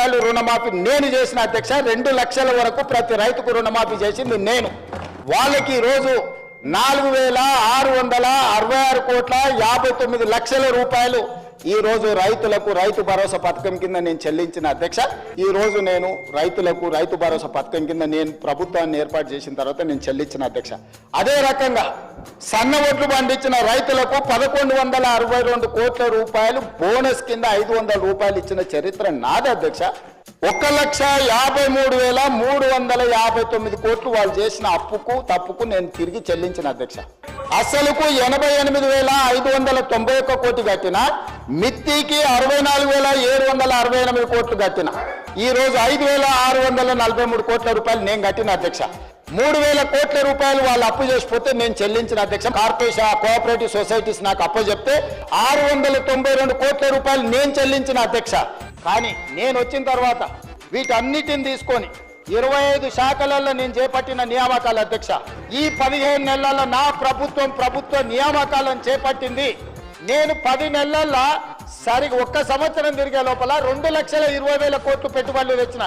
రూపాయలు రుణమాఫీ నేను చేసిన అధ్యక్ష రెండు లక్షల వరకు ప్రతి రైతుకు రుణమాఫీ చేసింది నేను. వాళ్ళకి ఈరోజు నాలుగు వేల ఆరు వందల అరవై ఆరు కోట్ల యాభై తొమ్మిది లక్షల రూపాయలు ఈ రోజు రైతులకు రైతు భరోసా పథకం కింద నేను చెల్లించిన అధ్యక్ష ఈ రోజు నేను రైతులకు రైతు భరోసా పథకం కింద నేను ప్రభుత్వాన్ని ఏర్పాటు చేసిన తర్వాత నేను చెల్లించిన అధ్యక్ష. అదే రకంగా సన్న ఒడ్లు పండించిన రైతులకు పదకొండు వందల అరవై రెండు కోట్ల రూపాయలు బోనస్ కింద ఐదు వందల రూపాయలు ఇచ్చిన చరిత్ర నాది అధ్యక్ష. ఒక లక్ష యాభై మూడు వేల మూడు వందల యాభై తొమ్మిది కోట్లు వాళ్ళు చేసిన అప్పుకు తప్పుకు నేను తిరిగి చెల్లించిన అధ్యక్ష. అసలుకు ఎనభై ఎనిమిది వేల ఐదు వందల తొంభై ఒక్క కోటి కట్టిన మిత్తికి అరవై నాలుగు వేల ఏడు వందల అరవై ఎనిమిది కోట్లు కట్టిన. ఈ రోజు ఐదు వేల ఆరు వందల నలభై మూడు కోట్ల రూపాయలు నేను కట్టిన అధ్యక్ష. మూడు వేల కోట్ల రూపాయలు వాళ్ళు అప్పు చేసిపోతే నేను చెల్లించిన అధ్యక్ష. కార్పొరేషన్ కోఆపరేటివ్ సొసైటీస్ నాకు అప్పు చెప్తే ఆరు వందల తొంభై రెండు కోట్ల రూపాయలు నేను చెల్లించిన అధ్యక్ష. కానీ నేను వచ్చిన తర్వాత వీటన్నిటిని తీసుకొని ఇరవై ఐదు శాఖలలో నేను చేపట్టిన నియామకాల అధ్యక్ష. ఈ పదిహేను నెలల నా ప్రభుత్వం ప్రభుత్వ నియామకాలను చేపట్టింది. నేను పది నెలల్లో సరిగా ఒక్క సంవత్సరం తిరిగే లోపల రెండు లక్షల ఇరవై వేల కోట్లు పెట్టుబడులు తెచ్చిన